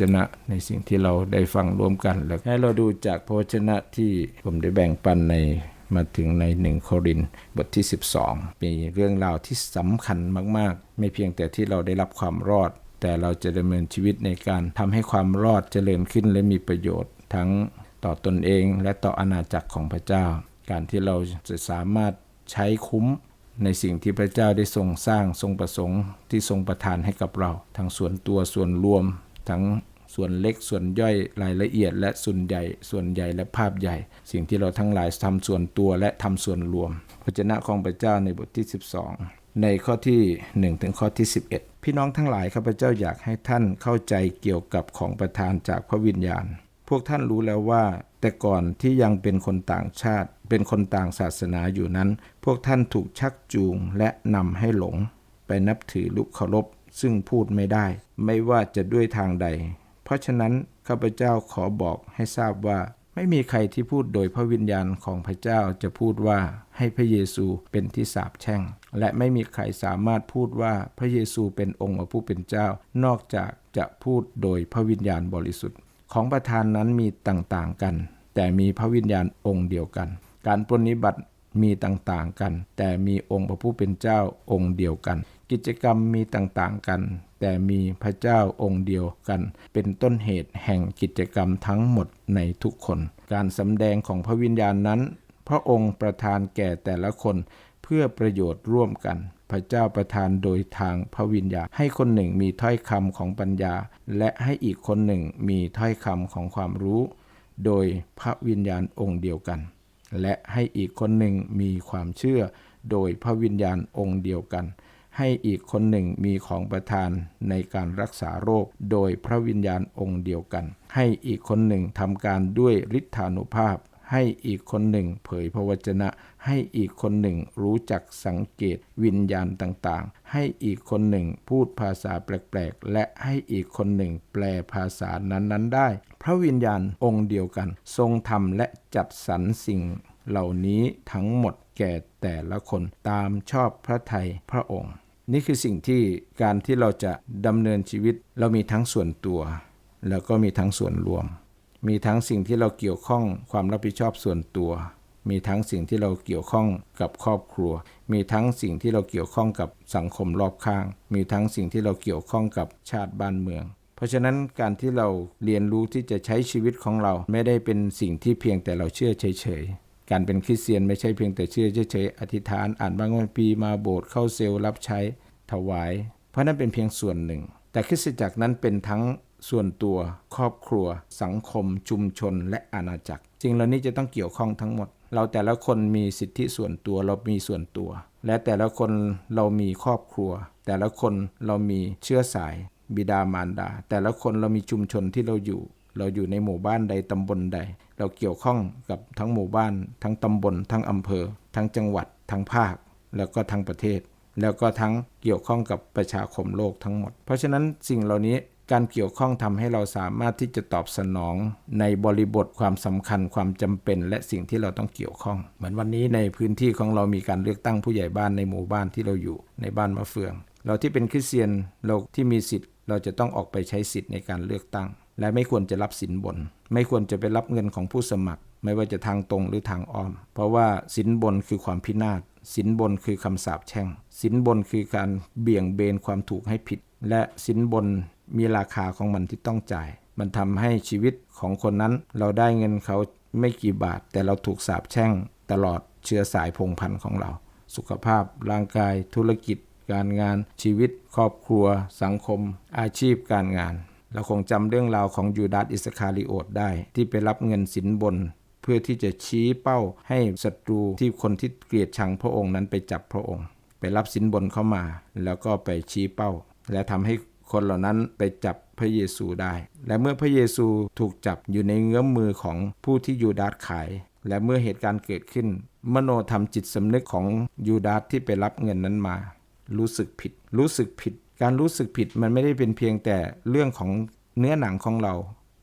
จนะในสิ่งที่เราได้ฟังร่วมกัน แล้วให้เราดูจากพระวจนะที่ผมได้แบ่งปันในมาถึงในหนึ่งโครินบทที่ 12 มีเรื่องราวที่สำคัญมาก ๆ ไม่เพียงแต่ที่เราได้รับความรอด แต่เราจะดำเนินชีวิตในการทำให้ความรอดเจริญขึ้นและมีประโยชน์ ทั้งต่อตนเองและต่ออาณาจักรของพระเจ้า การที่เราจะสามารถใช้คุ้มในสิ่งที่พระเจ้าได้ทรงสร้างทรงประสงค์ที่ทรงประทานให้กับเรา ทั้งส่วนตัวส่วนรวม ทั้งส่วนเล็กส่วนย่อยรายละเอียด และส่วนใหญ่ส่วนใหญ่และภาพใหญ่ สิ่งที่เราทั้งหลายทำส่วนตัวและทำส่วนรวมพระเจ้าของพระเจ้าในบทที่ 12 ในข้อที่ 1 ถึงข้อที่ 11 พี่น้องทั้งหลายข้าพเจ้าอยากให้ท่านเข้าใจเกี่ยวกับของประทานจากพระวิญญาณ พวกท่านรู้แล้วว่า แต่ก่อนที่ยังเป็นคนต่างชาติ เป็นคนต่างศาสนาอยู่นั้น พวกท่านถูกชักจูงและนำให้หลง ไปนับถือลูกเคารพ ซึ่งพูดไม่ได้ ไม่ว่าจะด้วยทางใด เพราะฉะนั้นข้าพเจ้าขอบอกให้ทราบว่า ไม่มีใครที่พูดโดยพระวิญญาณของพระเจ้าจะพูดว่าให้พระเยซูเป็นที่สาปแช่ง และไม่มีใครสามารถพูดว่าพระเยซูเป็นองค์พระผู้เป็นเจ้า นอกจากจะพูดโดยพระวิญญาณบริสุทธิ์ ของประธานนั้นมีต่างๆกัน แต่มีพระวิญญาณองค์เดียวกัน การปรนนิบัติมีต่างๆกัน แต่มีองค์พระผู้เป็นเจ้าองค์เดียวกัน กิจกรรมมีต่างๆกัน แต่มีพระเจ้าองค์เดียวกัน เป็นต้นเหตุแห่งกิจกรรมทั้งหมดในทุกคน การสำแดงของพระวิญญาณนั้น พระองค์ประทานแก่แต่ละคนเพื่อประโยชน์ร่วมกัน พระเจ้าประทานโดยทางพระวิญญาณให้คนหนึ่งมีถ้อยคำของปัญญา และให้อีกคนหนึ่งมีถ้อยคำของความรู้ โดยพระวิญญาณองค์เดียวกัน และให้อีกคนหนึ่งมีความเชื่อ โดยพระวิญญาณองค์เดียวกัน ให้อีกคนหนึ่งมีของประทานในการรักษาโรค โดยพระวิญญาณองค์เดียวกัน ให้อีกคนหนึ่งทำการด้วยฤทธานุภาพ ให้อีกคนหนึ่งเผยพระวจนะ ให้อีกคนหนึ่งรู้จักสังเกตวิญญาณต่างๆ ให้อีกคนหนึ่งพูดภาษาแปลกๆ และให้อีกคนหนึ่งแปลภาษานั้นๆ ได้ พระวิญญาณองค์เดียวกัน ทรงทำและจัดสรรสิ่งเหล่านี้ทั้งหมดแก่แต่ละคนตามชอบพระทัยพระองค์ นี่คือสิ่งที่การที่เราจะดำเนินชีวิต เรามีทั้งส่วนตัว แล้วก็มีทั้งส่วนรวม มีทั้งสิ่งที่เราเกี่ยวข้องความรับผิดชอบส่วนตัว มีทั้งสิ่งที่เราเกี่ยวข้องกับครอบครัว มีทั้งสิ่งที่เราเกี่ยวข้องกับสังคมรอบข้าง มีทั้งสิ่งที่เราเกี่ยวข้องกับชาติบ้านเมือง เพราะฉะนั้นการที่เราเรียนรู้ที่จะใช้ชีวิตของเราไม่ได้เป็นสิ่งที่เพียงแต่เราเชื่อเฉย การเป็นคริสเตียนไม่ใช่เพียงแต่เชื่อเฉยๆอธิษฐานอ่านบางวันปีมาโบสถ์เข้าเซลล์รับใช้ถวาย เพราะนั้นเป็นเพียงส่วนหนึ่ง แต่คริสตจักรนั้นเป็นทั้งส่วนตัว ครอบครัว สังคม ชุมชน และอาณาจักรสิ่งเหล่านี้จะต้องเกี่ยวข้องทั้งหมด เราแต่ละคนมีสิทธิส่วนตัวเรามีส่วนตัว และแต่ละคนเรามีครอบครัว แต่ละคนเรามีเชื้อสาย บิดามารดา แต่ละคนเรามีชุมชนที่เราอยู่ เราอยู่ในหมู่บ้านใดตำบลใด เราเกี่ยวข้องกับทั้งหมู่บ้าน ทั้งตำบล ทั้งอำเภอ ทั้งจังหวัด ทั้งภาค แล้วก็ทั้งประเทศ แล้วก็ทั้งเกี่ยวข้องกับประชาคมโลกทั้งหมด เพราะฉะนั้นสิ่งเหล่านี้การเกี่ยวข้องทำให้เราสามารถที่จะตอบสนองในบริบทความสำคัญความจำเป็น และสิ่งที่เราต้องเกี่ยวข้อง เหมือนวันนี้ในพื้นที่ของเรามีการเลือกตั้งผู้ใหญ่บ้านในหมู่บ้านที่เราอยู่ในบ้านมะเฟือง เราที่เป็นคริสเตียนเราที่มีสิทธิ์ เราจะต้องออกไปใช้สิทธิ์ในการเลือกตั้ง และไม่ควรจะรับสินบน ไม่ควรจะไปรับเงินของผู้สมัคร ไม่ว่าจะทางตรงหรือทางอ้อม เพราะว่าสินบนคือความพินาศสินบนคือคำสาปแช่งสินบนคือการเบี่ยงเบนความถูกให้ผิด และสินบนมีราคาของมันที่ต้องจ่าย มันทำให้ชีวิตของคนนั้น เราได้เงินเขาไม่กี่บาท แต่เราถูกสาปแช่ง ตลอดเชื้อสายพงพันธุ์ของเรา สุขภาพ ร่างกาย ธุรกิจ การงาน ชีวิต ครอบครัว สังคม อาชีพการงาน เราคงจำเรื่องราวของยูดาสอิสคาริโอตได้ ที่ไปรับเงินสินบน เพื่อที่จะชี้เป้าให้ศัตรูที่คนที่เกลียดชังพระองค์นั้นไปจับพระองค์ ไปรับสินบนเข้ามา แล้วก็ไปชี้เป้า และทำให้คนเหล่านั้นไปจับพระเยซูได้ และเมื่อพระเยซูถูกจับอยู่ในเงื้อมมือของผู้ที่ยูดาสขาย และเมื่อเหตุการณ์เกิดขึ้น มโนธรรมจิตสำนึกของยูดาสที่ไปรับเงินนั้นมา รู้สึกผิด รู้สึกผิด การรู้สึกผิดมันไม่ได้เป็นเพียงแต่เรื่องของเนื้อหนังของเรา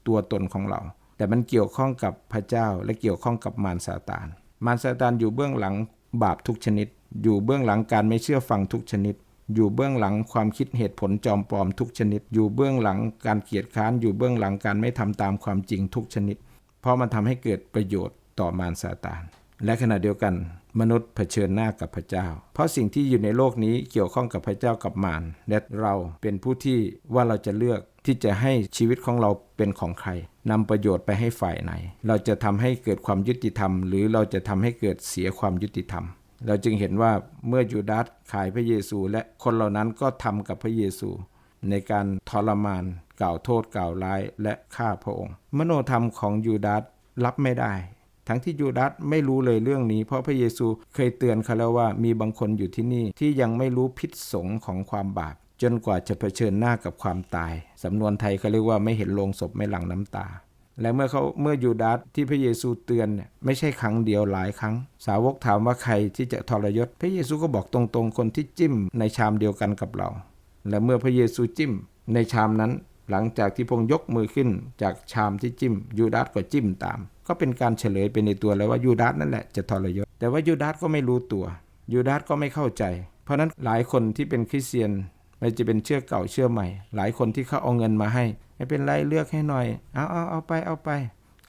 ตัวตนของเรา แต่มันเกี่ยวข้องกับพระเจ้าและเกี่ยวข้องกับมารซาตาน มารซาตานอยู่เบื้องหลังบาปทุกชนิด อยู่เบื้องหลังการไม่เชื่อฟังทุกชนิด อยู่เบื้องหลังความคิดเหตุผลจอมปลอมทุกชนิด อยู่เบื้องหลังการเกียดค้าน อยู่เบื้องหลังการไม่ทำตามความจริงทุกชนิด เพราะมันทำให้เกิดประโยชน์ต่อมารซาตาน และขณะเดียวกัน มนุษย์เผชิญหน้ากับพระเจ้า เพราะสิ่งที่อยู่ในโลกนี้เกี่ยวข้องกับพระเจ้ากับมารและเราเป็นผู้ที่ว่าเราจะเลือกที่จะให้ชีวิตของเราเป็นของใครนำประโยชน์ไปให้ฝ่ายไหน เราจะทำให้เกิดความยุติธรรม หรือเราจะทำให้เกิดเสียความยุติธรรม เราจึงเห็นว่าเมื่อยูดาสขายพระเยซู และคนเหล่านั้นก็ทำกับพระเยซู ในการทรมาน กล่าวโทษกล่าวร้ายและฆ่าพระองค์ มโนธรรมของยูดาสรับไม่ได้ ทั้งที่ยูดาสไม่รู้เลยเรื่องนี้ เพราะพระเยซูเคยเตือนเขาแล้วว่ามีบางคนอยู่ที่นี่ที่ยังไม่รู้พิษสงของความบาป จนกว่าจะเผชิญหน้ากับความตาย สำนวนไทยเขาเรียกว่าไม่เห็นโลงศพไม่หลั่งน้ำตา และเมื่อเขาเมื่อยูดาสที่พระเยซูเตือนเนี่ยไม่ใช่ครั้งเดียวหลายครั้ง สาวกถามว่าใครที่จะทรยศ พระเยซูก็บอกตรงๆ คนที่จิ้มในชามเดียวกันกับเรา และเมื่อพระเยซูจิ้มในชามนั้น หลังจากที่พงยกมือขึ้นจากชามที่จิ้มยูดาสก็จิ้มตาม ก็เป็นการเฉลยไปในตัวแล้วว่ายูดาสนั่นแหละจะทรยศ แต่ว่ายูดาสก็ไม่รู้ตัวยูดาสก็ไม่เข้าใจ เพราะนั้นหลายคนที่เป็นคริสเตียนไม่จะเป็นเชื่อเก่าเชื่อใหม่ หลายคนที่เขาเอาเงินมาให้ ไม่เป็นไรเลือกให้หน่อย เอาเอาเอาไปเอาไป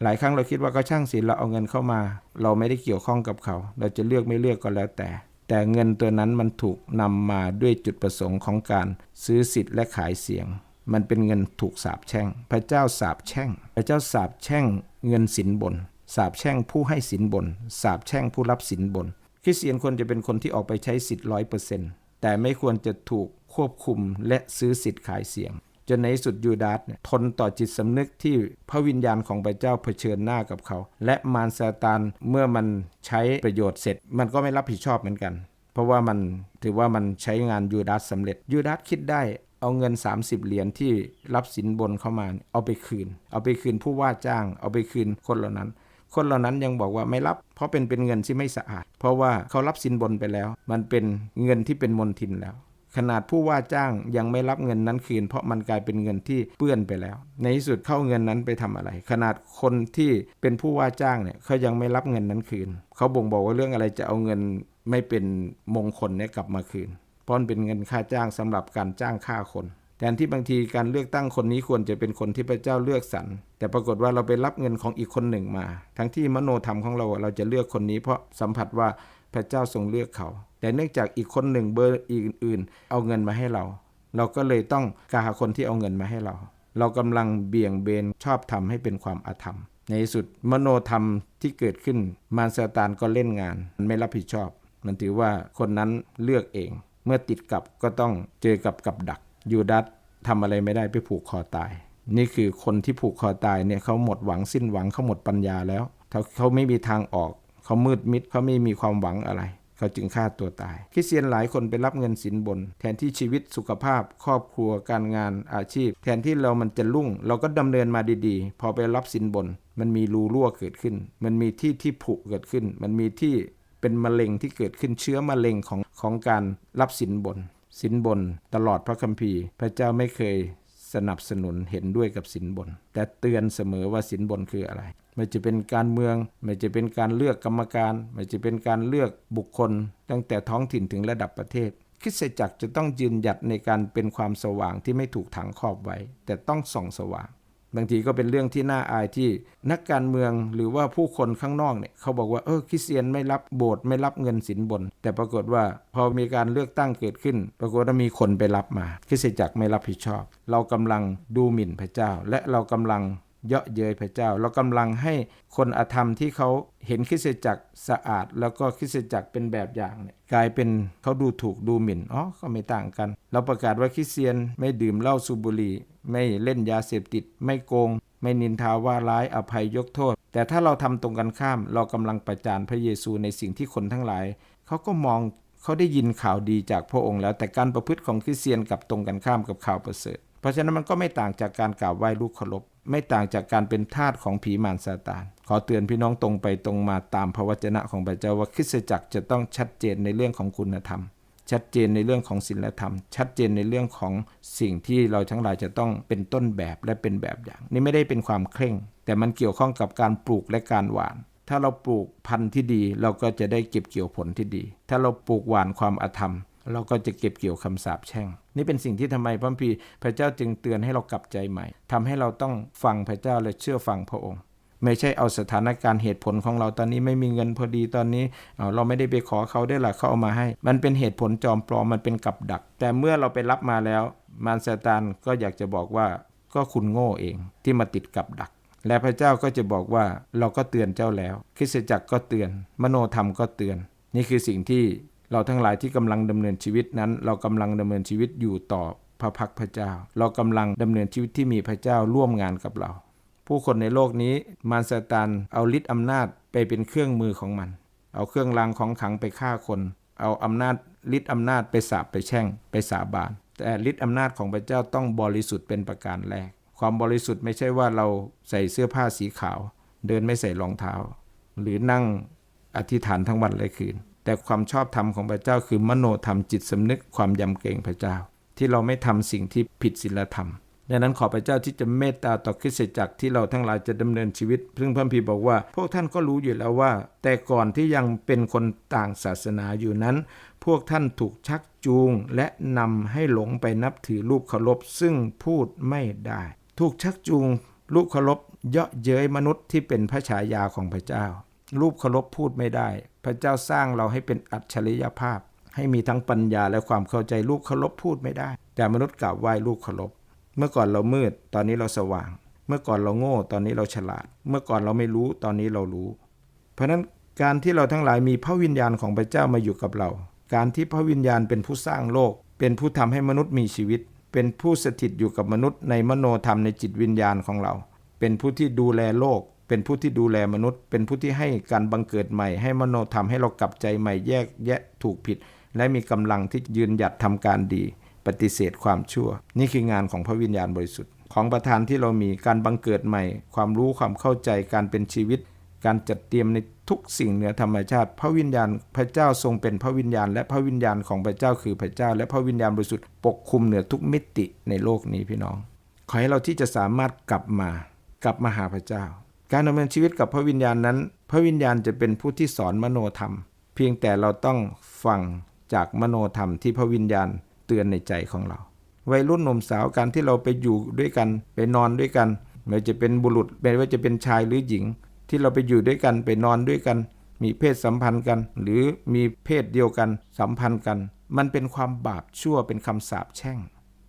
หลายครั้งเราคิดว่าก็ช่างสิเราเอาเงินเข้ามา เราไม่ได้เกี่ยวข้องกับเขา เราจะเลือกไม่เลือกก็แล้วแต่ แต่เงินตัวนั้นมันถูกนำมาด้วยจุดประสงค์ของการซื้อสิทธิ์และขายเสียง มันเป็นเงินถูกสาบแช่ง พระเจ้าสาบแช่ง พระเจ้าสาบแช่ง เงินสินบน สาบแช่งผู้ให้สินบน สาบแช่งผู้รับสินบน คริสเตียนควรจะเป็นคนที่ออกไปใช้สิทธิ์ร้อยเปอร์เซ็นต์แต่ไม่ควรจะถูกควบคุมและซื้อสิทธิ์ขายเสียง จนในสุดยูดาสเนี่ยทนต่อจิตสำนึกที่พระวิญญาณของพระเจ้าเผชิญหน้ากับเขา และมารซาตานเมื่อมันใช้ประโยชน์เสร็จ มันก็ไม่รับผิดชอบเหมือนกัน เพราะว่ามันถือว่ามันใช้งานยูดาสสำเร็จยูดาสคิดได้ เอาเงิน 30 เหรียญที่รับสินบนเข้ามา เอาไปคืน เอาไปคืนผู้ว่าจ้าง เอาไปคืนคนเหล่านั้น คนเหล่านั้นยังบอกว่าไม่รับ เพราะเป็นเป็นเงินที่ไม่สะอาด เพราะว่าเขารับสินบนไปแล้ว มันเป็นเงินที่เป็นมลทินแล้ว ขนาดผู้ว่าจ้างยังไม่รับเงินนั้นคืน เพราะมันกลายเป็นเงินที่เปื้อนไปแล้ว ในที่สุดเข้าเงินนั้นไปทำอะไร ขนาดคนที่เป็นผู้ว่าจ้างเนี่ยเขายังไม่รับเงินนั้นคืน เขาบ่งบอกว่าเรื่องอะไรจะเอาเงินไม่เป็นมงคลเนี่ยกลับมาคืน เพราะมันเป็นเงินค่าจ้างสำหรับการจ้างฆ่าคน แทนที่บางทีการเลือกตั้งคนนี้ควรจะเป็นคนที่พระเจ้าเลือกสรรแต่ปรากฏว่าเราไปรับเงินของอีกคนหนึ่งมา ทั้งที่มโนธรรมของเราเราจะเลือกคนนี้เพราะสัมผัสว่าพระเจ้าทรงเลือกเขา แต่เนื่องจากอีกคนหนึ่งเบอร์อีกอื่นเอาเงินมาให้เรา เราก็เลยต้องกาหาคนที่เอาเงินมาให้เรา เรากำลังเบี่ยงเบนชอบทำให้เป็นความอาธรรม ในที่สุดมโนธรรมที่เกิดขึ้นมารซาตานก็เล่นงานมันไม่รับผิดชอบ มันถือว่าคนนั้นเลือกเอง เมื่อติดกับก็ต้องเจอกับกับดักยูดาสทำอะไรไม่ได้ไปผูกคอตาย นี่คือคนที่ผูกคอตายเนี่ยเขาหมดหวังสิ้นหวังเขาหมดปัญญาแล้วเขาไม่มีทางออกเขามืดมิดเขาไม่มีความหวังอะไรเขาจึงฆ่าตัวตาย คริสเตียนหลายคนไปรับเงินสินบน แทนที่ชีวิตสุขภาพ ครอบครัวการงานอาชีพ แทนที่เรามันจะรุ่ง เราก็ดำเนินมาดีๆ พอไปรับสินบน มันมีรูรั่วเกิดขึ้น มันมีที่ที่ผุเกิดขึ้น มันมีที่ เป็นมะเร็งที่เกิดขึ้นเชื้อมะเร็งของของการรับสินบน สินบนตลอดพระคัมภีร์ พระเจ้าไม่เคยสนับสนุนเห็นด้วยกับสินบน แต่เตือนเสมอว่าสินบนคืออะไร ไม่จะเป็นการเมือง ไม่จะเป็นการเลือกกรรมการ ไม่จะเป็นการเลือกบุคคล ตั้งแต่ท้องถิ่นถึงระดับประเทศคริสตจักรจะต้องยืนหยัดในการเป็นความสว่างที่ไม่ถูกถังครอบไว้ แต่ต้องส่องสว่าง บางทีก็เป็นเรื่องที่น่าอายที่นักการเมืองหรือว่าผู้คนข้างนอกเนี่ยเขาบอกว่าเออคริสเตียนไม่รับโบสถ์ไม่รับเงินสินบน แต่ปรากฏว่าพอมีการเลือกตั้งเกิดขึ้น ปรากฏว่ามีคนไปรับมาคริสตจักรไม่รับผิดชอบ เรากำลังดูหมิ่นพระเจ้า และเรากำลังเยาะเย้ยพระเจ้า เรากำลังให้คนอธรรมที่เขาเห็นคริสตจักรสะอาด แล้วก็คริสตจักรเป็นแบบอย่างเนี่ยกลายเป็นเขาดูถูกดูหมิ่นอ๋อก็ไม่ต่างกัน เราประกาศว่าคริสเตียนไม่ดื่มเหล้าสูบบุหรี่ ไม่เล่นยาเสพติด ไม่โกง ไม่นินทาว่าร้ายอภัยยกโทษ แต่ถ้าเราทำตรงกันข้าม เรากำลังประจานพระเยซูในสิ่งที่คนทั้งหลาย เขาก็มองเขาได้ยินข่าวดีจากพระองค์แล้ว แต่การประพฤติของคริสเตียนกับตรงกันข้ามกับข่าวประเสริฐ เพราะฉะนั้นมันก็ไม่ต่างจากการกราบไหว้ลูกเคารพไม่ต่างจากการเป็นทาสของผีมารซาตาน ขอเตือนพี่น้องตรงไปตรงมาตามพระวจนะของพระเจ้าว่าคริสตจักรจะต้องชัดเจนในเรื่องของคุณธรรม ชัดเจนในเรื่องของศีลธรรม ชัดเจนในเรื่องของสิ่งที่เราทั้งหลายจะต้องเป็นต้นแบบและเป็นแบบอย่าง นี่ไม่ได้เป็นความเคร่ง แต่มันเกี่ยวข้องกับการปลูกและการหว่าน ถ้าเราปลูกพันธุ์ที่ดี เราก็จะได้เก็บเกี่ยวผลที่ดี ถ้าเราปลูกหว่านความอธรรม เราก็จะเก็บเกี่ยวคำสาปแช่ง นี่เป็นสิ่งที่ทำไมพระพีพระเจ้าจึงเตือนให้เรากลับใจใหม่ทำให้เราต้องฟังพระเจ้าและเชื่อฟังพระองค์ ไม่ใช่เอาสถานการณ์เหตุผลของเราตอนนี้ไม่มีเงินพอดีตอนนี้เราไม่ได้ไปขอเขาได้หรอเขาเอามาให้ มันเป็นเหตุผลจอมปลอมมันเป็นกับดัก แต่เมื่อเราไปรับมาแล้วมารซาตานก็อยากจะบอกว่าก็คุณโง่เองที่มาติดกับดัก และพระเจ้าก็จะบอกว่าเราก็เตือนเจ้าแล้ว คริสจักรก็เตือน มโนธรรมก็เตือน นี่คือสิ่งที่เราทั้งหลายที่กำลังดำเนินชีวิตนั้น เรากำลังดำเนินชีวิตอยู่ต่อพระพักพระเจ้า เรากำลังดำเนินชีวิตที่มีพระเจ้าร่วมงานกับเรา ผู้คนในโลกนี้มารซาตานเอาฤทธิ์อำนาจไปเป็นเครื่องมือของมัน เอาเครื่องรางของขังไปฆ่าคน เอาอำนาจฤทธิ์อำนาจไปสาปไปแช่ง ไปสาบาน แต่ฤทธิ์อำนาจของพระเจ้าต้องบริสุทธิ์เป็นประการแรก ความบริสุทธิ์ไม่ใช่ว่าเราใส่เสื้อผ้าสีขาว เดินไม่ใส่รองเท้า หรือนั่งอธิษฐานทั้งวันเลยคืน แต่ความชอบธรรมของพระเจ้าคือมโนธรรมจิตสำนึกความยำเกรงพระเจ้า ที่เราไม่ทำสิ่งที่ผิดศีลธรรม ดังนั้นขอพระเจ้าที่จะเมตตาต่อคริสตจักรที่เราทั้งหลายจะดำเนินชีวิต ซึ่งพระคัมภีร์บอกว่า พวกท่านก็รู้อยู่แล้วว่า แต่ก่อนที่ยังเป็นคนต่างศาสนาอยู่นั้น พวกท่านถูกชักจูง และนำให้หลงไปนับถือรูปเคารพซึ่งพูดไม่ได้ ถูกชักจูง รูปเคารพเยาะเย้ยมนุษย์ที่เป็นพระฉายาของพระเจ้า รูปเคารพพูดไม่ได้ พระเจ้าสร้างเราให้เป็นอัจฉริยภาพ ให้มีทั้งปัญญาและความเข้าใจรูปเคารพพูดไม่ได้ แต่มนุษย์กราบไหว้รูปเคารพ เมื่อก่อนเรามืด ตอนนี้เราสว่าง เมื่อก่อนเราโง่ ตอนนี้เราฉลาด เมื่อก่อนเราไม่รู้ ตอนนี้เรารู้ เพราะนั้นการที่เราทั้งหลายมีพระวิญญาณของพระเจ้ามาอยู่กับเรา การที่พระวิญญาณเป็นผู้สร้างโลก เป็นผู้ทำให้มนุษย์มีชีวิต เป็นผู้สถิตอยู่กับมนุษย์ในมโนธรรมในจิตวิญญาณของเรา เป็นผู้ที่ดูแลโลก เป็นผู้ที่ดูแลมนุษย์ เป็นผู้ที่ให้การบังเกิดใหม่ ให้มโนธรรมให้เรากลับใจใหม่แยกแยะถูกผิด และมีกำลังที่ยืนหยัดทำการดี ปฏิเสธความชั่ว นี่คืองานของพระวิญญาณบริสุทธิ์ ของประธานที่เรามีการบังเกิดใหม่ ความรู้ความเข้าใจการเป็นชีวิต การจัดเตรียมในทุกสิ่งเหนือธรรมชาติ พระวิญญาณพระเจ้าทรงเป็นพระวิญญาณ และพระวิญญาณของพระเจ้าคือพระเจ้า และพระวิญญาณบริสุทธิ์ปกคลุมเหนือทุกมิติในโลกนี้พี่น้อง ขอให้เราที่จะสามารถกลับมากลับมาหาพระเจ้า การดำเนินชีวิตกับพระวิญญาณนั้น พระวิญญาณจะเป็นผู้ที่สอนมโนธรรม เพียงแต่เราต้องฟังจากมโนธรรมที่พระวิญญาณ เตือนในใจของเรา วัยรุ่นหนุ่มสาวการที่เราไปอยู่ด้วยกันไปนอนด้วยกันไม่ว่าจะเป็นบุรุษไม่ว่าจะเป็นชายหรือหญิง ที่เราไปอยู่ด้วยกันไปนอนด้วยกัน มีเพศสัมพันธ์กัน หรือมีเพศเดียวกันสัมพันธ์กัน มันเป็นความบาปชั่วเป็นคำสาปแช่ง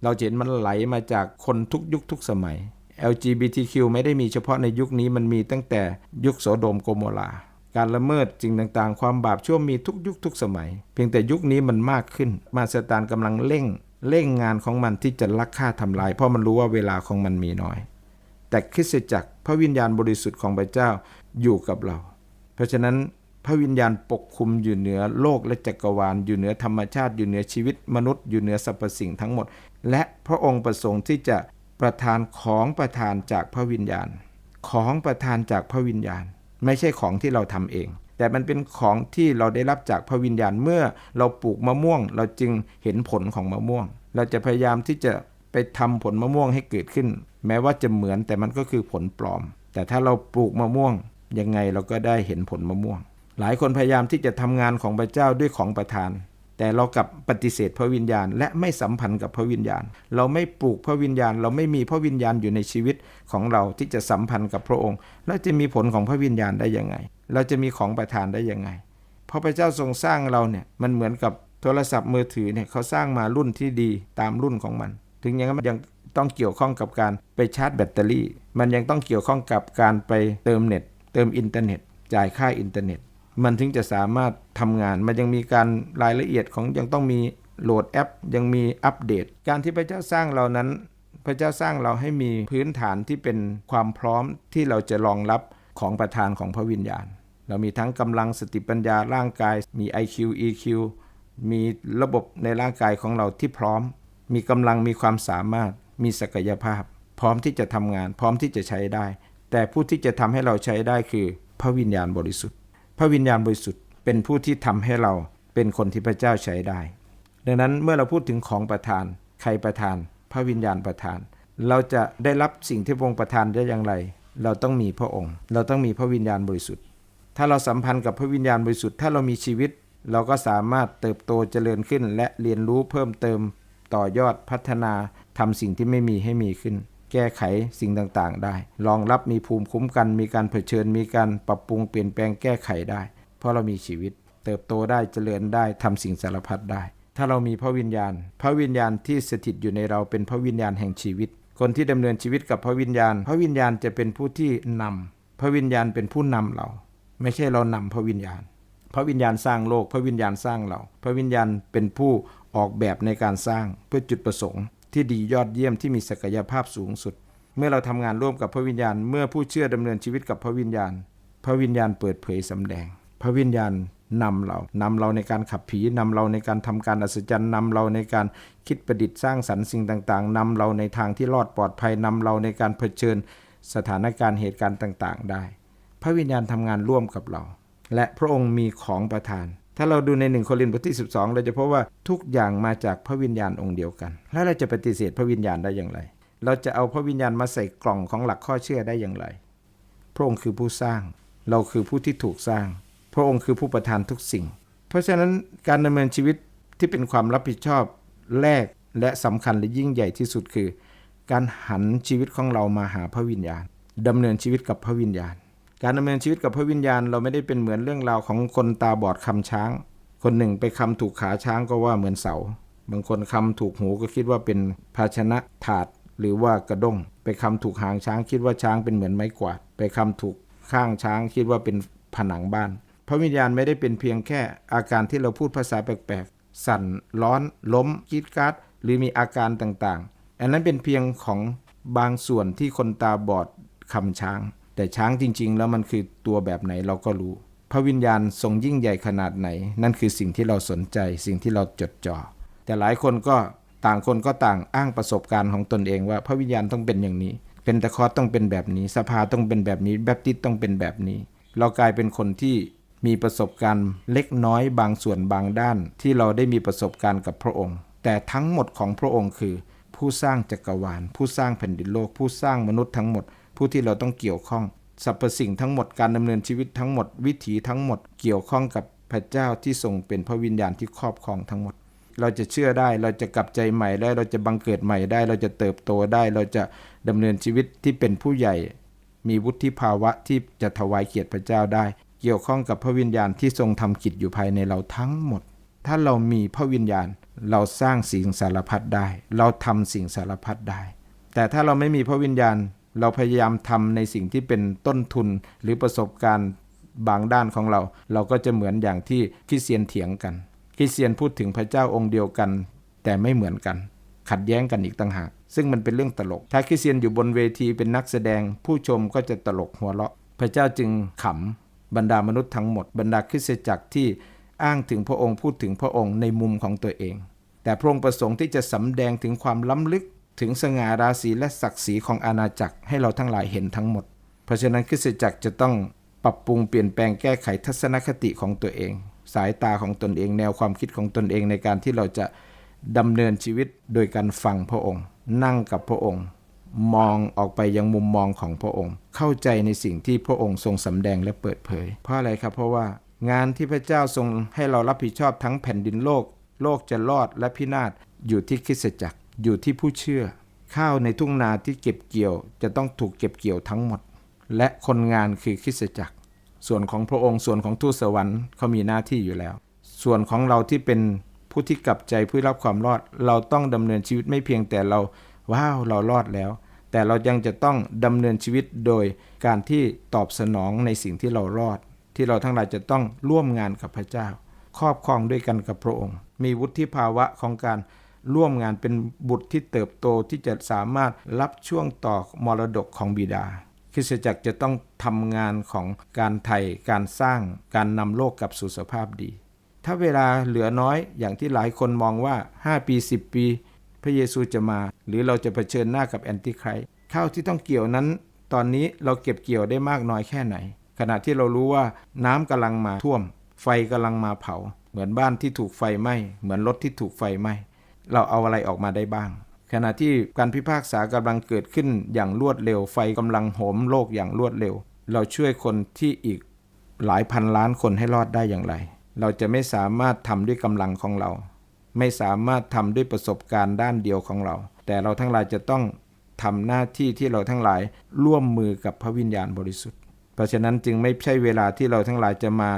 เราเห็นมันไหลมาจากคนทุกยุคทุกสมัย LGBTQ ไม่ได้มีเฉพาะในยุคนี้มันมีตั้งแต่ยุคโสโดมโกโมรา การละเมิดสิ่งต่างๆ ความบาปชั่วมีทุกยุคทุกสมัย เพียงแต่ยุคนี้มันมากขึ้น มาสตานกำลังเร่ง เร่งงานของมันที่จะลักฆ่าทำลาย เพราะมันรู้ว่าเวลาของมันมีน้อย แต่คริสตจักรพระวิญญาณบริสุทธิ์ของพระเจ้าอยู่กับเรา เพราะฉะนั้นพระวิญญาณปกคุมอยู่เหนือโลกและจักรวาล อยู่เหนือธรรมชาติ อยู่เหนือชีวิตมนุษย์ อยู่เหนือสรรพสิ่งทั้งหมด และพระองค์ประสงค์ที่จะประทานของประทานจากพระวิญญาณ ของประทานจากพระวิญญาณ ไม่ใช่ของที่เราทำเอง แต่มันเป็นของที่เราได้รับจากพระวิญญาณเมื่อเราปลูกมะม่วง เราจึงเห็นผลของมะม่วง เราจะพยายามที่จะไปทำผลมะม่วงให้เกิดขึ้น แม้ว่าจะเหมือนแต่มันก็คือผลปลอม แต่ถ้าเราปลูกมะม่วง ยังไงเราก็ได้เห็นผลมะม่วง หลายคนพยายามที่จะทำงานของพระเจ้าด้วยของประทาน แต่เรากลับปฏิเสธพระวิญญาณ และไม่สัมพันธ์กับพระวิญญาณ เราไม่ปลูกพระวิญญาณ เราไม่มีพระวิญญาณอยู่ในชีวิตของเราที่จะสัมพันธ์กับพระองค์ แล้วจะมีผลของพระวิญญาณได้ยังไง เราจะมีของประทานได้ยังไง พระพระเจ้าทรงสร้างเราเนี่ยมันเหมือนกับโทรศัพท์มือถือเนี่ยเขาสร้างมารุ่นที่ดีตามรุ่นของมัน ถึงอย่างนั้นมันยังต้องเกี่ยวข้องกับการไปชาร์จแบตเตอรี่ มันยังต้องเกี่ยวข้องกับการไปเติมเน็ต เติมอินเทอร์เน็ต จ่ายค่าอินเทอร์เน็ต มันถึงจะสามารถทำงาน มันยังมีการรายละเอียดของยังต้องมีโหลดแอป ยังมีอัปเดต การที่พระเจ้าสร้างเรานั้น พระเจ้าสร้างเราให้มีพื้นฐานที่เป็นความพร้อมที่เราจะรองรับของประทานของพระวิญญาณ เรามีทั้งกำลังสติปัญญาร่างกาย มี IQ EQ มีระบบในร่างกายของเราที่พร้อม มีกำลังมีความสามารถ มีศักยภาพ พร้อมที่จะทำงาน พร้อมที่จะใช้ได้ แต่ผู้ที่จะทำให้เราใช้ได้คือ พระวิญญาณบริสุทธิ์ พระวิญญาณบริสุทธิ์เป็นผู้ที่ทำให้เราเป็นคนที่พระเจ้าใช้ได้ ดังนั้นเมื่อเราพูดถึงของประทาน ใครประทาน พระวิญญาณประทาน เราจะได้รับสิ่งที่พระองค์ประทานได้อย่างไร เราต้องมีพระองค์ เราต้องมีพระวิญญาณบริสุทธิ์ ถ้าเราสัมพันธ์กับพระวิญญาณบริสุทธิ์ ถ้าเรามีชีวิต เราก็สามารถเติบโตเจริญขึ้น และเรียนรู้เพิ่มเติม ต่อยอดพัฒนาทำสิ่งที่ไม่มีให้มีขึ้น แก้ไขสิ่งต่างๆ ได้ รองรับมีภูมิคุ้มกัน มีการเผชิญ มีการปรับปรุงเปลี่ยนแปลงแก้ไขได้ เพราะเรามีชีวิต เติบโตได้เจริญได้ทำสิ่งสารพัดได้ ถ้าเรามีพระวิญญาณ พระวิญญาณที่สถิตอยู่ในเราเป็นพระวิญญาณแห่งชีวิต คนที่ดำเนินชีวิตกับพระวิญญาณ พระวิญญาณจะเป็นผู้ที่นำพระวิญญาณเป็นผู้นำเรา ไม่ใช่เรานำพระวิญญาณ พระวิญญาณสร้างโลก พระวิญญาณสร้างเรา พระวิญญาณเป็นผู้ออกแบบในการสร้างเพื่อจุดประสงค์ ที่ดียอดเยี่ยมที่มีศักยภาพสูงสุด เมื่อเราทำงานร่วมกับพระวิญญาณ เมื่อผู้เชื่อดำเนินชีวิตกับพระวิญญาณ พระวิญญาณเปิดเผยสำแดง พระวิญญาณนำเรานำเราในการขับผีนำเราในการทำการอัศจรรย์นำเราในการคิดประดิษฐ์สร้างสรรค์สิ่งต่างๆนำเราในทางที่รอดปลอดภัยนำเราในการเผชิญสถานการณ์เหตุการณ์ต่างๆ ได้ พระวิญญาณทำงานร่วมกับเรา และพระองค์มีของประทาน ถ้าเราดูในหนึ่งโครินธ์บทที่ 12 เราจะพบว่าทุกอย่างมาจากพระวิญญาณองค์เดียวกัน แล้วเราจะปฏิเสธพระวิญญาณได้อย่างไร เราจะเอาพระวิญญาณมาใส่กล่องของหลักข้อเชื่อได้อย่างไร พระองค์คือผู้สร้าง เราคือผู้ที่ถูกสร้าง พระองค์คือผู้ประทานทุกสิ่ง เพราะฉะนั้นการดำเนินชีวิตที่เป็นความรับผิดชอบแรกและสำคัญและยิ่งใหญ่ที่สุดคือ การหันชีวิตของเรามาหาพระวิญญาณดำเนินชีวิตกับพระวิญญาณ การดำเนินชีวิตกับพระวิญญาณเราไม่ได้เป็นเหมือนเรื่องราวของคนตาบอดคำช้าง คนหนึ่งไปคำถูกขาช้างก็ว่าเหมือนเสา บางคนคำถูกหูก็คิดว่าเป็นภาชนะถาด หรือว่ากระด้ง ไปคำถูกหางช้างคิดว่าช้างเป็นเหมือนไม้กวาด ไปคำถูกข้างช้างคิดว่าเป็นผนังบ้าน พระวิญญาณไม่ได้เป็นเพียงแค่อาการที่เราพูดภาษาแปลกๆ สั่น ร้อน ล้มคิดการ์ดหรือมีอาการต่างๆ อันนั้นเป็นเพียงของบางส่วนที่คนตาบอดคำช้าง แต่ช้างจริง ๆ แล้วมันคือตัวแบบไหนเราก็รู้ พระวิญญาณทรงยิ่งใหญ่ขนาดไหน นั่นคือสิ่งที่เราสนใจ สิ่งที่เราจดจ่อแต่หลายคนก็ต่างคนก็ต่างอ้างประสบการณ์ของตนเองว่าพระวิญญาณต้องเป็นอย่างนี้ เป็นตะคอต้องเป็นแบบนี้ สภาต้องเป็นแบบนี้ แบปติสต้องเป็นแบบนี้ เรากลายเป็นคนที่มีประสบการณ์เล็กน้อยบางส่วนบางด้าน ที่เราได้มีประสบการณ์กับพระองค์ แต่ทั้งหมดของพระองค์คือ ผู้สร้างจักรวาล ผู้สร้างแผ่นดินโลก ผู้สร้างมนุษย์ทั้งหมด ผู้ที่เราต้องเกี่ยวข้องสรรพสิ่งทั้งหมดการดำเนินชีวิตทั้งหมด วิถีทั้งหมดเกี่ยวข้องกับพระเจ้าที่ทรงเป็นพระวิญญาณที่ครอบครองทั้งหมด เราจะเชื่อได้เราจะกลับใจใหม่ได้เราจะบังเกิดใหม่ได้ เราจะเติบโตได้ เราจะดำเนินชีวิตที่เป็นผู้ใหญ่ มีวุฒิภาวะที่จะถวายเกียรติพระเจ้าได้ เกี่ยวข้องกับพระวิญญาณที่ทรงทำกิจอยู่ภายในเราทั้งหมด ถ้าเรามีพระวิญญาณ เราสร้างสิ่งสารพัดได้ เราทำสิ่งสารพัดได้ แต่ถ้าเราไม่มีพระวิญญาณ เราพยายามทำในสิ่งที่เป็นต้นทุนหรือประสบการณ์บางด้านของเรา เราก็จะเหมือนอย่างที่คริสเตียนเถียงกันคริสเตียนพูดถึงพระเจ้าองค์เดียวกัน แต่ไม่เหมือนกัน ขัดแย้งกันอีกต่างหาก ซึ่งมันเป็นเรื่องตลก ถ้าคริสเตียนอยู่บนเวทีเป็นนักแสดง ผู้ชมก็จะตลกหัวเราะ พระเจ้าจึงขำบรรดามนุษย์ทั้งหมดบรรดาคริสตจักรที่อ้างถึงพระองค์พูดถึงพระองค์ในมุมของตัวเอง แต่พระองค์ประสงค์ที่จะสำแดงถึงความล้ำลึก ถึงสง่าราศีและศักดิ์ศรีของอาณาจักรให้เราทั้งหลายเห็นทั้งหมด เพราะฉะนั้นคริสตจักรจะต้องปรับปรุงเปลี่ยนแปลงแก้ไขทัศนคติของตัวเอง สายตาของตนเองแนวความคิดของตนเองในการที่เราจะดำเนินชีวิตโดยการฟังพระองค์ นั่งกับพระองค์ มองออกไปยังมุมมองของพระองค์ เข้าใจในสิ่งที่พระองค์ทรงสำแดงและเปิดเผย เพราะอะไรครับ เพราะว่างานที่พระเจ้าทรงให้เรารับผิดชอบทั้งแผ่นดินโลก โลกจะรอดและพินาศอยู่ที่คริสตจักร อยู่ที่ผู้เชื่อ ข้าวในทุ่งนาที่เก็บเกี่ยว จะต้องถูกเก็บเกี่ยวทั้งหมด และคนงานคือคริสตจักร ส่วนของพระองค์ส่วนของทูตสวรรค์เขามีหน้าที่อยู่แล้ว ส่วนของเราที่เป็นผู้ที่กลับใจเพื่อรับความรอด เราต้องดำเนินชีวิตไม่เพียงแต่เราว้าวเรารอดแล้ว แต่เรายังจะต้องดำเนินชีวิตโดยการที่ตอบสนองในสิ่งที่เรารอด ที่เราทั้งหลายจะต้องร่วมงานกับพระเจ้า ครอบครองด้วยกันกับพระองค์ มีวุฒิภาวะของการ ร่วมงานเป็นบุตรที่เติบโตที่จะสามารถรับช่วงต่อมรดกของบิดาคริสตจักรจะต้องทำงานของการไถ่การสร้างการนำโลกกลับสู่สภาพดี ถ้าเวลาเหลือน้อยอย่างที่หลายคนมองว่า 5 ปี 10 ปี พระเยซูจะมา หรือเราจะเผชิญหน้ากับแอนติไครส์ข้าวที่ต้องเกี่ยวนั้น ตอนนี้เราเก็บเกี่ยวได้มากน้อยแค่ไหน ขณะที่เรารู้ว่าน้ำกำลังมาท่วม ไฟกำลังมาเผา เหมือนบ้านที่ถูกไฟไหม้เหมือนรถที่ถูกไฟไหม้ เราเอาอะไรออกมาได้บ้าง ขณะที่การพิพากษากำลังเกิดขึ้นอย่างรวดเร็ว ไฟกำลังโหมโลกอย่างรวดเร็ว เราช่วยคนที่อีกหลายพันล้านคนให้รอดได้อย่างไร เราจะไม่สามารถทำด้วยกำลังของเรา ไม่สามารถทำด้วยประสบการณ์ด้านเดียวของเรา แต่เราทั้งหลายจะต้องทำหน้าที่ที่เราทั้งหลายร่วมมือกับพระวิญญาณบริสุทธิ์ เพราะฉะนั้นจึงไม่ใช่เวลาที่เราทั้งหลายจะมา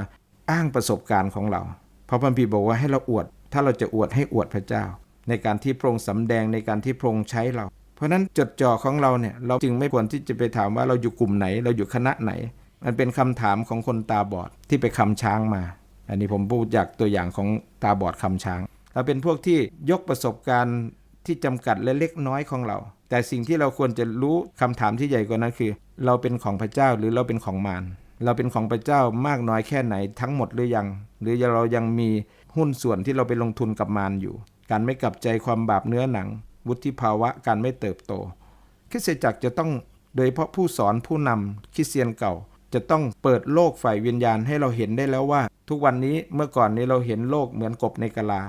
อ้างประสบการณ์ของเรา เพราะพระพีบอกว่าให้เราอวด ถ้าเราจะอวดให้อวดพระเจ้า ในการที่พระองค์สำแดงในการที่พระองค์ใช้เรา เพราะฉะนั้นจดจ่อของเราเนี่ยเราจึงไม่ควรที่จะไปถามว่าเราอยู่กลุ่มไหน เราอยู่คณะไหน มันเป็นคำถามของคนตาบอดที่ไปคำช้างมา อันนี้ผมพูดจากตัวอย่างของตาบอดคำช้าง เราเป็นพวกที่ยกประสบการณ์ที่จำกัดและเล็กน้อยของเรา แต่สิ่งที่เราควรจะรู้คำถามที่ใหญ่กว่านั้นคือ เราเป็นของพระเจ้าหรือเราเป็นของมารเราเป็นของพระเจ้ามากน้อยแค่ไหนทั้งหมดหรือยัง หรือเรายังมีหุ้นส่วนที่เราไปลงทุนกับมารอยู่ การไม่กลับใจความบาปเนื้อหนัง วุฒิภาวะการไม่เติบโตคริสตจักรจะต้องโดยเฉพาะผู้สอนผู้นำคริสเตียนเก่า จะต้องเปิดโลกฝ่ายวิญญาณให้เราเห็นได้แล้วว่า ทุกวันนี้เมื่อก่อนนี้เราเห็นโลกเหมือนกบในกะลา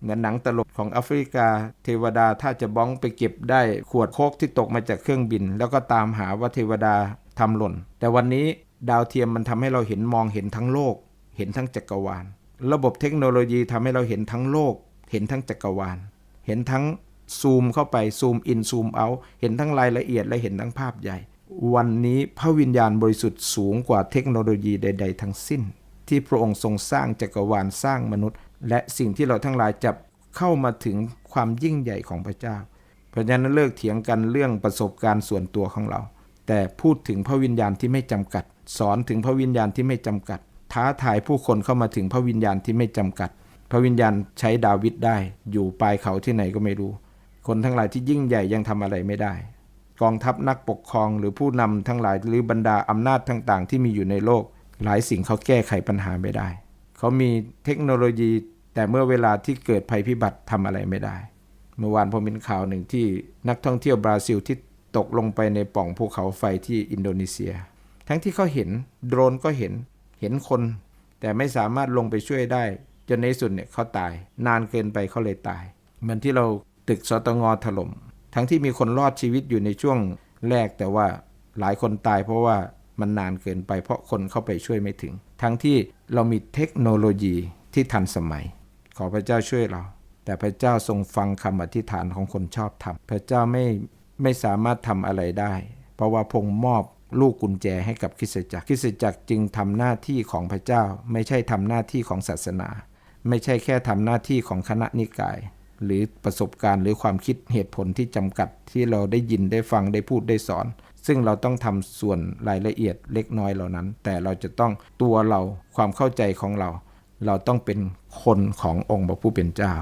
เหมือนหนังตลกของแอฟริกา เทวดาถ้าจะบ้องไปเก็บได้ขวดโคกที่ตกมาจากเครื่องบิน แล้วก็ตามหาว่าเทวดาทำหล่น แต่วันนี้ดาวเทียมมันทำให้เราเห็นมองเห็นทั้งโลก เห็นทั้งจักรวาล ระบบเทคโนโลยีทำให้เราเห็นทั้งโลก เห็นทั้งจักรวาล เห็นทั้งซูมเข้าไปซูมอินซูมเอาเห็นทั้งรายละเอียดและเห็นทั้งภาพใหญ่ วันนี้พระวิญญาณบริสุทธิ์สูงกว่าเทคโนโลยีใด ๆ ทั้งสิ้น ที่พระองค์ทรงสร้างจักรวาลสร้างมนุษย์ และสิ่งที่เราทั้งหลายจะเข้ามาถึงความยิ่งใหญ่ของพระเจ้า เพราะฉะนั้นเลิกเถียงกันเรื่องประสบการณ์ส่วนตัวของเรา แต่พูดถึงพระวิญญาณที่ไม่จำกัด สอนถึงพระวิญญาณที่ไม่จำกัด ท้าทายผู้คนเข้ามาถึงพระวิญญาณที่ไม่จำกัด พระวิญญาณใช้ดาวิดได้ อยู่ปลายเขาที่ไหนก็ไม่รู้ คนทั้งหลายที่ยิ่งใหญ่ยังทำอะไรไม่ได้ กองทัพนักปกครองหรือผู้นำทั้งหลายหรือบรรดาอำนาจต่างๆ ที่มีอยู่ในโลก หลายสิ่งเขาแก้ไขปัญหาไม่ได้ เขามีเทคโนโลยี แต่เมื่อเวลาที่เกิดภัยพิบัติทำอะไรไม่ได้ เมื่อวานผมเห็นข่าวหนึ่งที่นักท่องเที่ยวบราซิลที่ตกลงไปในป่องภูเขาไฟที่อินโดนีเซีย ทั้งที่เขาเห็นโดรนก็เห็นเห็นคน แต่ไม่สามารถลงไปช่วยได้ จนในสุดเนี่ยเขาตาย นานเกินไปเขาเลยตาย เหมือนที่เราตึกสตงถล่ม ทั้งที่มีคนรอดชีวิตอยู่ในช่วงแรกแต่ว่าหลายคนตายเพราะว่ามันนานเกินไปเพราะคนเข้าไปช่วยไม่ถึง ทั้งที่เรามีเทคโนโลยีที่ทันสมัย ขอพระเจ้าช่วยเรา แต่พระเจ้าทรงฟังคำอธิษฐานของคนชอบธรรมพระเจ้าไม่ไม่สามารถทำอะไรได้ เพราะว่าพงมอบลูกกุญแจให้กับคริสตจักรคริสตจักรจึงทำหน้าที่ของพระเจ้า ไม่ใช่ทำหน้าที่ของศาสนา ไม่ใช่แค่ทำหน้าที่ของคณะนิกาย หรือประสบการณ์หรือความคิดเหตุผลที่จำกัดที่เราได้ยินได้ฟังได้พูดได้สอน ซึ่งเราต้องทำส่วนรายละเอียดเล็กน้อยเหล่านั้น แต่เราจะต้องตัวเราความเข้าใจของเรา เราต้องเป็นคนขององค์พระผู้เป็นเจ้า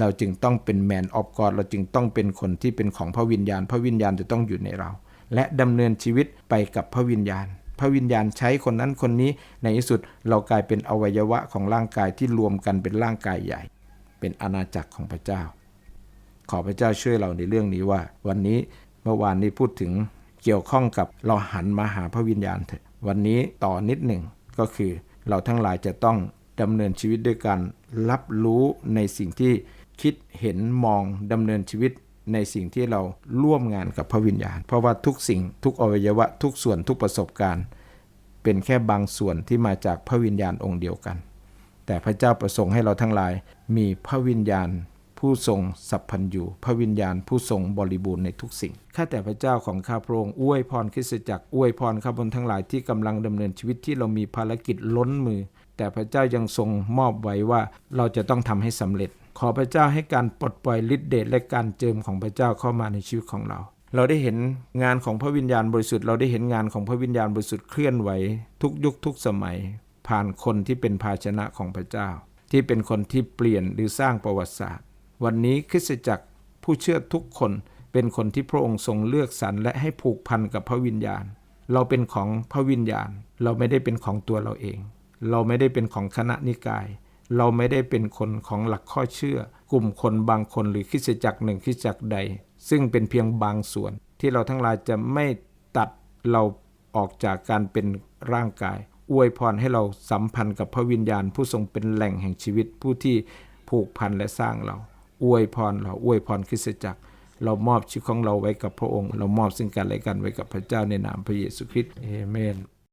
เราจึงต้องเป็นแมนออฟกอดเราจึงต้องเป็นคนที่เป็นของพระวิญญาณ พระวิญญาณจะต้องอยู่ในเรา และดำเนินชีวิตไปกับพระวิญญาณ พระวิญญาณใช้คนนั้นคนนี้ ในที่สุดเรากลายเป็นอวัยวะของร่างกายที่รวมกันเป็นร่างกายใหญ่ เป็นอาณาจักรของพระเจ้า ขอพระเจ้าช่วยเราในเรื่องนี้ว่า วันนี้เมื่อวานนี้พูดถึงเกี่ยวข้องกับเราหันมาหาพระวิญญาณเถอะวันนี้ต่อนิดหนึ่งก็คือเราทั้งหลายจะต้องดำเนินชีวิตด้วยการรับรู้ในสิ่งที่คิดเห็นมองดำเนินชีวิต ในสิ่งที่เราร่วมงานกับพระวิญญาณ เพราะว่าทุกสิ่งทุกอวัยวะทุกส่วนทุกประสบการณ์ เป็นแค่บางส่วนที่มาจากพระวิญญาณองค์เดียวกัน แต่พระเจ้าประสงค์ให้เราทั้งหลาย มีพระวิญญาณ ผู้ทรงสัพพัญญูพระวิญญาณผู้ทรงบริบูรณ์ในทุกสิ่งข้าแต่พระเจ้าของข้าพระองค์อวยพรคริสตจักรอวยพรข้าพนทั้งหลายที่กำลังดำเนินชีวิตที่เรามีภารกิจล้นมือ แต่พระเจ้ายังทรงมอบไว้ว่าเราจะต้องทำให้สำเร็จ ขอพระเจ้าให้การปลดปล่อยฤทธิเดชและการเจิมของพระเจ้าเข้ามาในชีวิตของเรา เราได้เห็นงานของพระวิญญาณบริสุทธิ์เราได้เห็นงานของพระวิญญาณบริสุทธิ์เคลื่อนไหวทุกยุคทุกสมัย ผ่านคนที่เป็นภาชนะของพระเจ้า ที่เป็นคนที่เปลี่ยนหรือสร้างประวัติศาสตร์ วันนี้คริสตจักรผู้เชื่อทุกคนเป็นคนที่พระองค์ทรงเลือกสรรและให้ผูกพันกับพระวิญญาณ เราเป็นของพระวิญญาณ เราไม่ได้เป็นของตัวเราเอง เราไม่ได้เป็นของคณะนิกาย เราไม่ได้เป็นคนของหลักข้อเชื่อ กลุ่มคนบางคนหรือคริสตจักรหนึ่งคริสตจักรใด ซึ่งเป็นเพียงบางส่วน ที่เราทั้งหลายจะไม่ตัดเราออกจากการเป็นร่างกาย อวยพรให้เราสัมพันธ์กับพระวิญญาณ ผู้ทรงเป็นแหล่งแห่งชีวิตผู้ที่ผูกพันและสร้างเรา อวยพรเราอวยพรคริสตจักร เรามอบชีวิตของเราไว้กับพระองค์ เรามอบซึ่งกันและกันไว้กับพระเจ้าในนามพระเยซูคริสต์เอเมน